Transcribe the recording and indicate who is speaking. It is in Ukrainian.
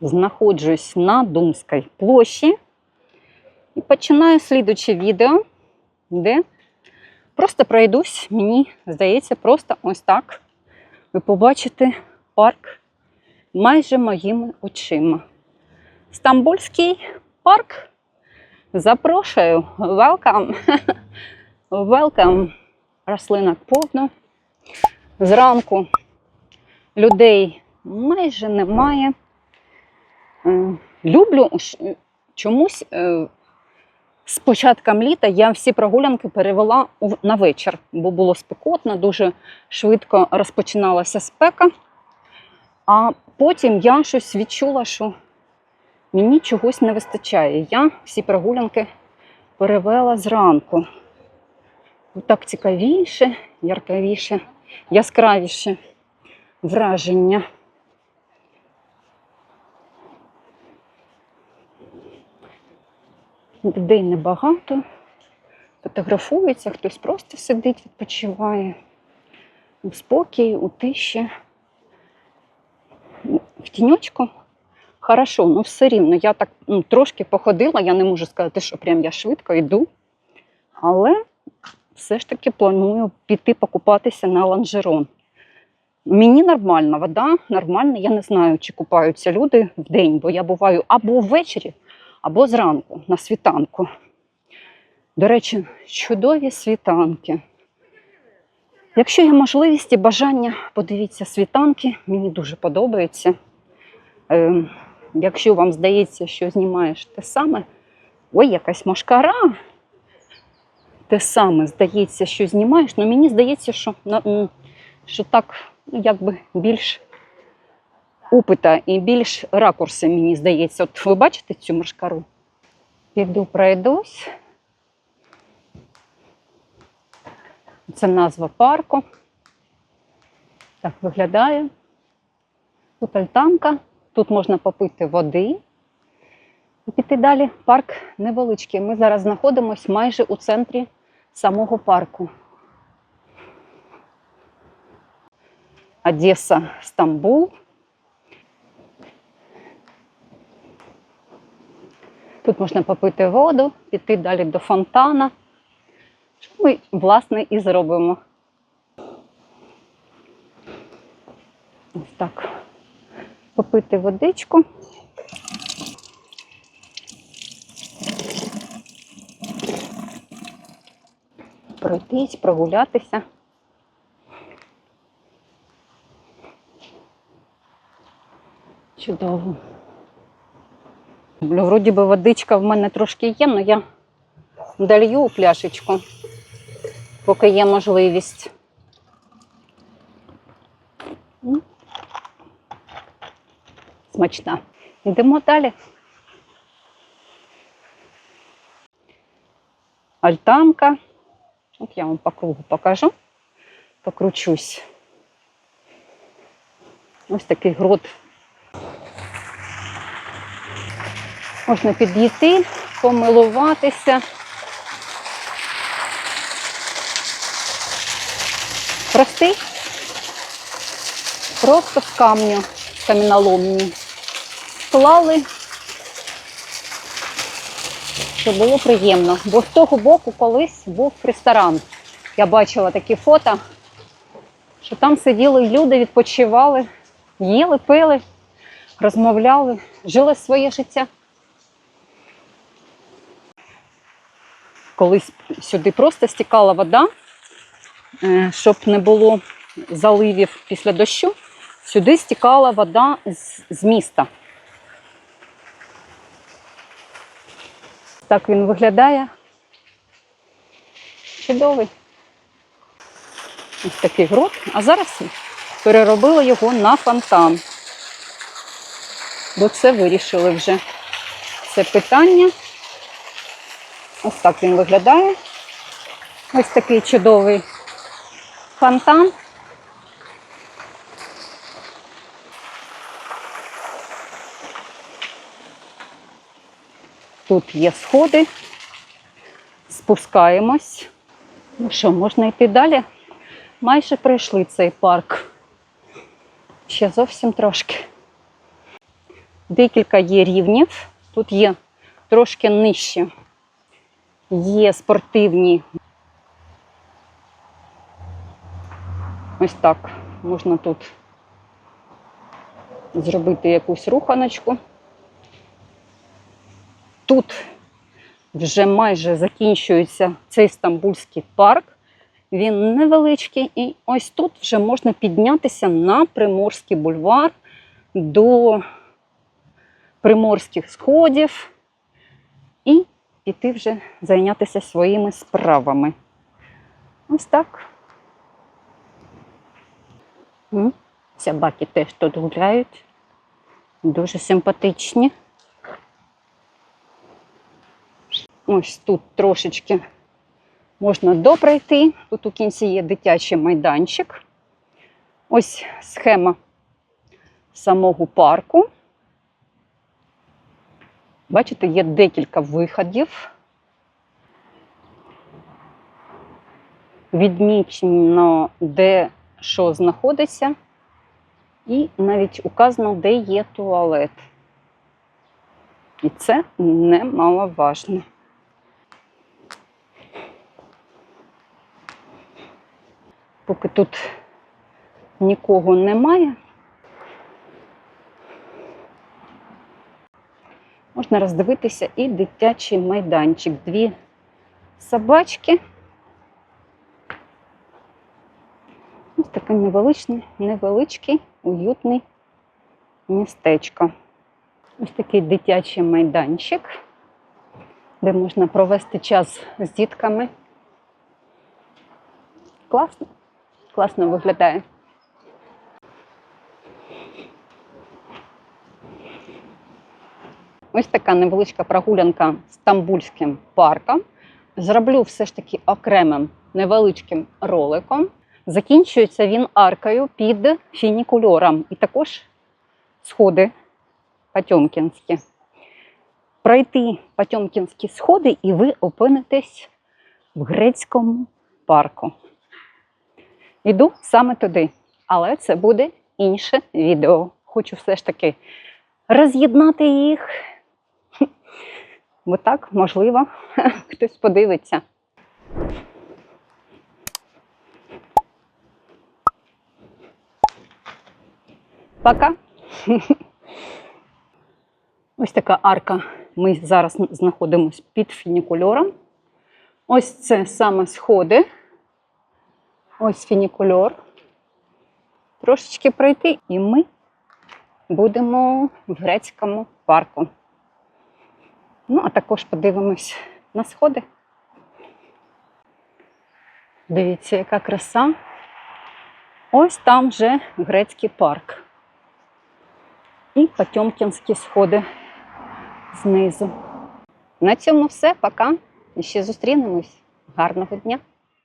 Speaker 1: знаходжусь на Думській площі і починаю слідуче відео, де просто пройдусь, мені здається, просто ось так. Ви побачите парк майже моїми очима. Стамбульський парк. Запрошую. Welcome. Welcome. Рослинок повно. Зранку людей майже немає. Е, Люблю чомусь е, з початком літа я всі прогулянки перевела на вечір, бо було спекотно, дуже швидко розпочиналася спека. А потім я щось відчула, що мені чогось не вистачає. Я всі прогулянки перевела зранку. Так цікавіше, яркавіше, яскравіше враження. Людей небагато, фотографується, хтось просто сидить, відпочиває у спокій, у тиші. В тіньочку хорошо, ну все рівно. Я так ну, трошки походила, я не можу сказати, що прям я швидко йду. Але все ж таки планую піти покупатися на ланжерон. Мені нормально, вода нормальна. Я не знаю, чи купаються люди в день, бо я буваю або ввечері, або зранку на світанку. До речі, чудові світанки. Якщо є можливість і бажання, подивіться світанки, мені дуже подобається. Е, якщо вам здається, що знімаєш те саме, ой, якась машкара, те саме здається, що знімаєш, ну мені здається, що, що так ну, якби більш опита і більш ракурси, мені здається. От ви бачите цю машкару? Піду пройдусь. Це назва парку. Так виглядає. Тут альтанка, тут можна попити води. І піти далі. Парк невеличкий. Ми зараз знаходимося майже у центрі самого парку. Одеса, Стамбул. Тут можна попити воду, піти далі до фонтана. Що ми, власне, і зробимо. Ось так. Попити водичку. Пройтись, прогулятися. Чудово. Вроді би водичка в мене трошки є, але я долью у пляшечку, поки є можливість. Смачна. Йдемо далі. Альтанка. От я вам по кругу покажу. Покручусь. Ось такий грот. Можна підійти, помилуватися. Простий. Просто з камню, каміноломні. Склали, щоб було приємно. Бо з того боку колись був ресторан. Я бачила такі фото, що там сиділи люди, відпочивали, їли, пили, розмовляли, жили своє життя. Колись сюди просто стікала вода, е, щоб не було заливів після дощу. Сюди стікала вода з, з міста. Так він виглядає. Чудовий. Ось такий грот. А зараз переробили його на фонтан. Бо це вирішили вже це питання. Ось так він виглядає. Ось такий чудовий фонтан. Тут є сходи. Спускаємось. Ну що, можна йти далі? Майже пройшли цей парк. Ще зовсім трошки. Декілька є рівнів. Тут є трошки нижче. Є спортивні. Ось так. Можна тут зробити якусь руханочку. Тут вже майже закінчується цей стамбульський парк. Він невеличкий, і ось тут вже можна піднятися на Приморський бульвар до приморських сходів і піти вже зайнятися своїми справами. Ось так. Собаки теж тут гуляють. Дуже симпатичні. Ось тут трошечки можна допройти. Тут у кінці є дитячий майданчик. Ось схема самого парку. Бачите, є декілька виходів. Відмічено, де що знаходиться, і навіть указано, де є туалет. І це немаловажно. Поки тут нікого немає, можна роздивитися і дитячий майданчик. Дві собачки. Ось таке невеличне, невеличкий, уютний містечко. Ось такий дитячий майданчик, де можна провести час з дітками. Класно, класно виглядає. Ось така невеличка прогулянка Стамбульським парком. Зроблю все ж таки окремим невеличким роликом. Закінчується він аркою під фінікульором і також сходи Потьомкінські. Пройти Потьомкінські сходи, і ви опинитесь в грецькому парку. Іду саме туди, але це буде інше відео. Хочу все ж таки роз'єднати їх. Бо так, можливо, хтось подивиться. Пока. Ось така арка. Ми зараз знаходимося під фінікульором. Ось це саме сходи. Ось фінікульор. Трошечки пройти, і ми будемо в грецькому парку. Ну, а також подивимось на сходи. Дивіться, яка краса. Ось там вже грецький парк. І Потьомкінські сходи знизу. На цьому все. Пока. І ще зустрінемось. Гарного дня!